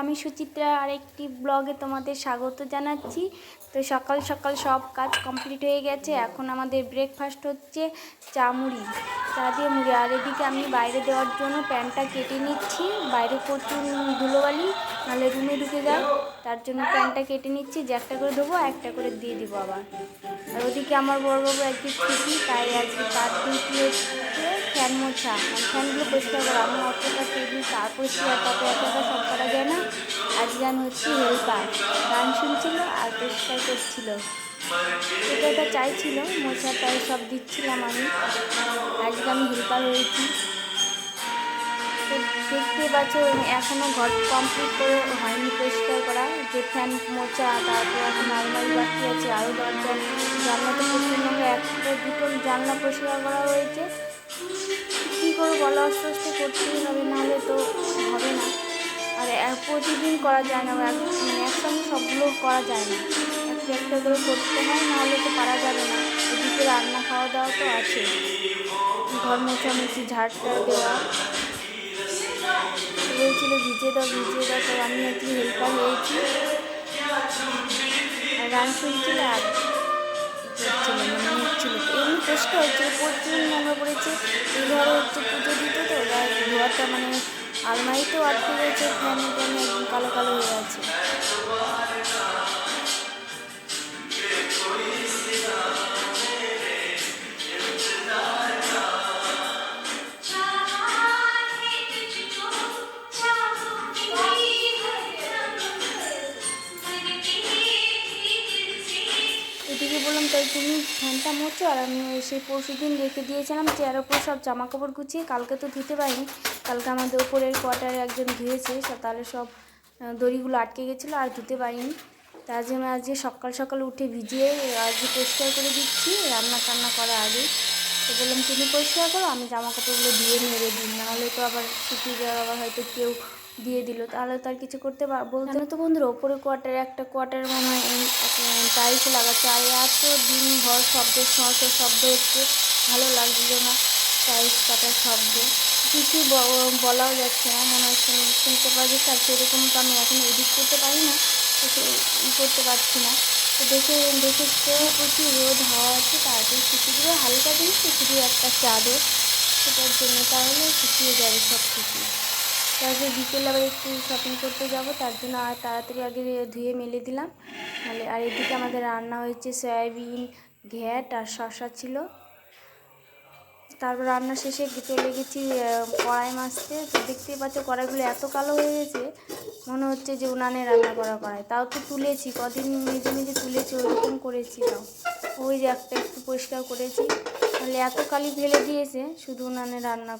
আমি সুচিত্রা, আরেকটি ব্লগে তোমাদের স্বাগত জানাচ্ছি। তো সকাল সকাল সব কাজ কমপ্লিট হয়ে গেছে। এখন আমাদের ব্রেকফাস্ট হচ্ছে চা মুড়ি চা দিয়ে মুড়ি। আর এদিকে আমি বাইরে দেওয়ার জন্য প্যান্টটা কেটে নিচ্ছি। বাইরে প্রচুর ধুলোবালি, নাহলে রুমে ঢুকে যায় তার জন্য প্যান্টটা কেটে নিচ্ছি। যে একটা করে দেবো একটা করে দিয়ে দিব আবার। আর ওদিকে আমার বড়বাবু একদিন ছুটি, তাই আজকে ডিউটি হচ্ছে। ফ্যান মোছা। মানে ফ্যানগুলো পরিষ্কার করা। আমি অতটা টিভি তার পরিষ্কার তাতে একা সব করা যায় না। আমি হচ্ছে হেল্পার গান শুনছিল আর পরিষ্কার করছিল। এটা চাইছিল, মোছা তাই সব দিচ্ছিলাম আমি। আজকে আমি হেল্পার হয়েছি। দেখতে পাচ্ছ এখনও ঘর কমপ্লিট করে হয়নি পরিষ্কার করা। যে ফ্যান মোচা, তারপর এখন আলমারি বাকি আছে আরও দরজা, জানলা তো নোংরা একটা, দুটো জানলা পরিষ্কার করা হয়েছে। কী করে বলা আস্তে আস্তে করতেই হবে, নাহলে তো হবে না। আর প্রতিদিন করা যায় না, এক- একসঙ্গে সবগুলো করা যায় না। একটা একটা করে করতে হয়, নাহলে তো পারা যাবে না। এদিকে রান্না খাওয়া দাওয়া তো আছে ঘর মোছামুছি ঝাড়টা দেওয়া। বলছিল, ভিজে দাও ভিজিয়ে দাও, তো আমি একটু হেল্পার হয়েছি। গান শুনছিল আর মানে এমনি কষ্ট হচ্ছিল, প্রচুর নোংরা পড়েছে। এই ঘরে হচ্ছে পুজো দিতে তো ঘরটা মানে আলমারিতেও আটকে রয়েছে ফ্যানে একদম কালো কালো হয়ে আছে। বললাম, তাই তুমি ফ্যানটা মোচো আর আমি সেই পরশু দিন রেখে দিয়েছিলাম চেয়ার ওপর সব জামা কাপড় গুছিয়ে। কালকে তো ধুতে পারিনি। কালকে আমাদের ওপরের কোয়ার্টারে একজন ধুয়েছে তাহলে সব দড়িগুলো আটকে গেছিল আর ধুতে পারিনি। তার জন্য আজকে সকাল সকাল উঠে ভিজিয়ে আজকে পরিষ্কার করে দিচ্ছি, রান্না টান্না করার আগে। তো বললাম, তুমি পরিষ্কার করো, আমি জামা কাপড়গুলো দিয়ে মেরে দিই। নাহলে তো আবার শুকিয়ে যাওয়ার আবার হয়তো কেউ দিয়ে দিল, তাহলে তো আর কিছু করতে বলতে না তো বন্ধুরা, ওপরে কোয়ার্টার একটা কোয়ার্টার মনে হয় টাইলস লাগাচ্ছে, আর এত দিন ভর শব্দ সমস্ত শব্দ হচ্ছে, ভালো লাগছিল না টাইলস কাটার শব্দ। কিছু বলাও যাচ্ছে না, মনে হয় শুনতে পাওয়া যাচ্ছে, আর সেরকম তো আমি এখন এডিট করতে পারি না করতে পারছি না। তো দেখে দেখে প্রচুর রোদ, হাওয়া আছে তাড়াতাড়ি শুকিয়ে হালকা তো শুধু একটা চাদর, সেটার জন্য তাহলে শুকিয়ে যাবে সব কিছু তারপরে বিকেলে আবার একটু শপিং করতে যাব, তার জন্য আর তাড়াতাড়ি আগে ধুয়ে মেলে দিলাম। তাহলে আর এদিকে আমাদের রান্না হয়েছে সয়াবিন, ঘ্যাট আর শশা ছিল। তারপর রান্না শেষে চলে গেছি কড়াই মাছতে। তো দেখতেই পাচ্ছ কড়াইগুলো এত কালো হয়ে গেছে, মনে হচ্ছে যে উনানে রান্না করা কড়াই। তাও তো তুলেছি, কদিন নিজে নিজে তুলেছি ওরকম করেছি তাও। ওই যে একটা একটু পরিষ্কার করেছি। তাহলে এত কালি ফেলে দিয়েছে, শুধু উনানে রান্না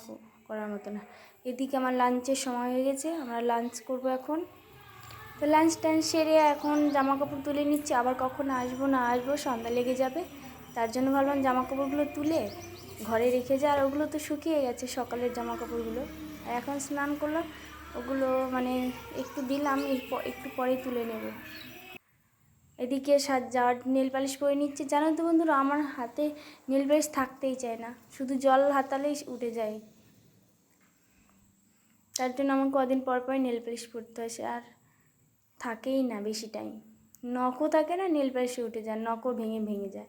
করার মতো না। এদিকে আমার লাঞ্চের সময় হয়ে গেছে, আমরা লাঞ্চ করব এখন। তো লাঞ্চ টাঞ্চ সেরে এখন জামা কাপড় তুলে নিচ্ছি, আবার কখন আসব না আসব, সন্ধ্যা লেগে যাবে। তার জন্য ভাবলাম জামা কাপড়গুলো তুলে ঘরে রেখে যা, আর ওগুলো তো শুকিয়ে গেছে সকালের জামা কাপড়গুলো আর এখন স্নান করলাম, ওগুলো মানে একটু দিলাম একটু পরেই তুলে নেব। এদিকে সাজ, যাওয়ার নেল পালিশ পরে নিচ্ছে। জানো তো বন্ধুরা, আমার হাতে নেল পালিশ থাকতেই চায় না। শুধু জল হাতালেই উঠে যায়। তার জন্য আমার কদিন পর পর নেল পালিশ পরতে হয় আর থাকেই না বেশি টাইম নখও থাকে না নেল পালিশে উঠে যায়, নখও ভেঙে ভেঙে যায়।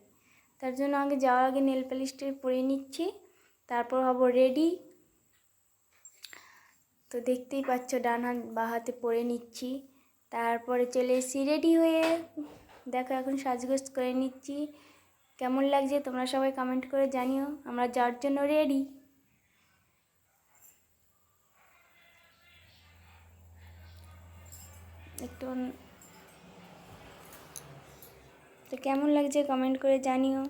তার জন্য আগে যাওয়ার আগে নেল পালিশটা পরে নিচ্ছি, তারপর হব রেডি তো দেখতেই পাচ্ছ, ডান হাত বা হাতে পরে নিচ্ছি। তারপরে চলে এসেছি রেডি হয়ে। দেখো, এখন সাজগোজ করে নিচ্ছি। কেমন লাগছে তোমরা সবাই কমেন্ট করে জানিও। আমরা যাওয়ার জন্য রেডি একটু তো কেমন লাগছে কমেন্ট করে জানিও।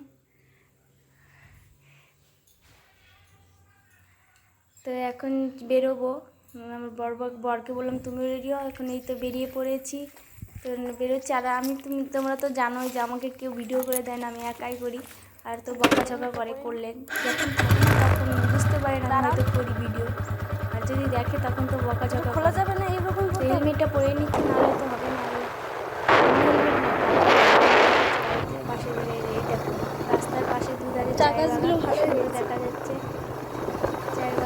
তো এখন বেরোবো। আমার বর বর- বরকে বললাম, তুমি রেডি হও? এখন এই তো বেরিয়ে পড়েছি। তো বেরোচ্ছি। আর আমি তুমি তোমরা তো জানোই যে আমাকে কেউ ভিডিও করে দেয় না, আমি একাই করি। আর তো বকাঝকা করে করলেন যখন তখন বুঝতে পারে না হয়তো করি ভিডিও আর যদি দেখে, তখন তো বকাঝকা খোলা যাবে না এইরকম হেলমেটটা পরে নিচ্ছি নাহলে তো হবে না। পাশে রাস্তার পাশে দুধারে চা গাছগুলো ভালো দেখা যাচ্ছে চায়ের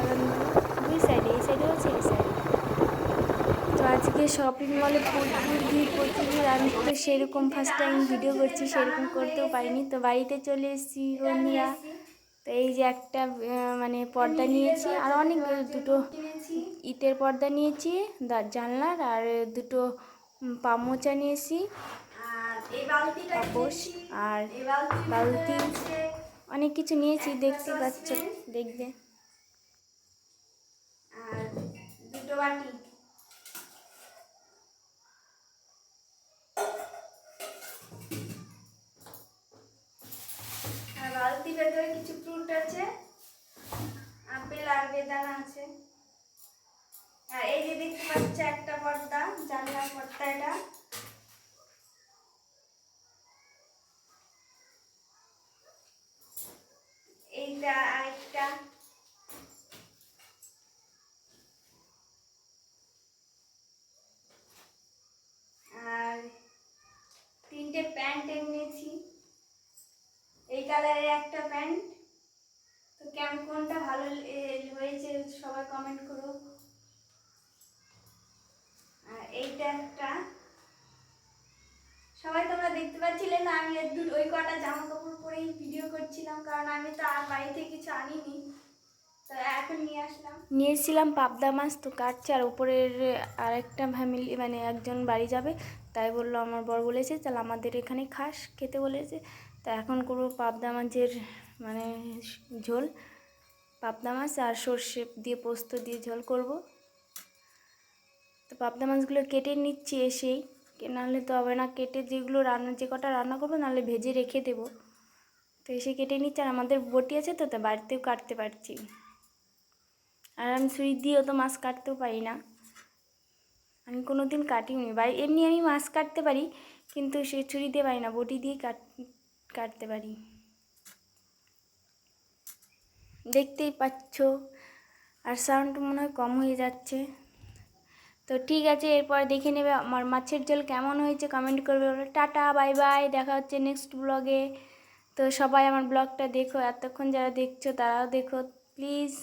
দুই সাইডে এই সাইডেও আছে এই সাইডে। তো আজকে শপিং মলে প্রচুর ভিড় প্রচুর ভিড়। আমি তো সেরকম ফার্স্ট টাইম ভিডিও করছি সেরকম করতেও পারিনি। তো বাড়িতে চলে এসেছি বন্ধুরা তো এই যে একটা মানে পর্দা নিয়েছি আর অনেক দুটো ইটের পর্দা নিয়েছি জানলার আর দুটো পামোচা নিয়েছি আর বালতি, অনেক কিছু নিয়েছি দেখতে পাচ্ছ দেখবে। কিছু ফ্রুট আছে আপেল আর বেদানা আছে আর এই যে দেখতে পাচ্ছ একটা পর্দা জানলার পর্দা এটা এইটা আরেকটা আর তিনটে প্যান্ট এনেছি এই কালারের একটা প্যান্ট তো কেমন কোনটা ভালো এ- হয়েছে সবাই কমেন্ট করো আর এইটা একটা। সবাই তোমরা দেখতে পাচ্ছিলে না, আমি ওই কটা জামা কাপড় পরেই ভিডিও করছিলাম, কারণ আমি তো আর বাড়ি থেকে কিছু আনিনি। নিয়েছিলাম পাবদা মাছ তো কাটছে, আর উপরের আরেকটা ফ্যামিলি মানে একজন বাড়ি যাবে, তাই বলল আমার বর বলেছে, তাহলে আমাদের এখানে খাস, খেতে বলেছে। তা এখন করব পাবদা মাছের মানে ঝোল, পাবদা মাছ আর সর্ষে দিয়ে পোস্ত দিয়ে ঝোল করব। তো পাবদা মাছগুলো কেটে নিচ্ছি এসেই। নাহলে তো হবে না, কেটে যেগুলো রান্না, যে কটা রান্না করব নাহলে ভেজে রেখে দেবো। তো এসে কেটে নিচ্ছি, আর আমাদের বটি আছে তো তো বাড়িতেও কাটতে পারছি। আর আমি ছুরি দিয়েও তো মাছ কাটতেও পারি না। আমি কোনো দিন কাটিনি বাড়ি, এমনি আমি মাছ কাটতে পারি, কিন্তু সে ছুরি দিয়ে পারি না, বটি দিয়ে কাট, কাটতে পারি। দেখতেই পাচ্ছ, আর সাউন্ড মনে হয় কম হয়ে যাচ্ছে। তো ঠিক আছে, এরপর দেখে নেবে আমার মাছের ঝোল কেমন হয়েছে কমেন্ট করবে টাটা বাই বাই দেখা হচ্ছে নেক্সট ব্লগে তো সবাই আমার ব্লগটা দেখো, এতক্ষণ যারা দেখছ তারাও দেখো প্লিজ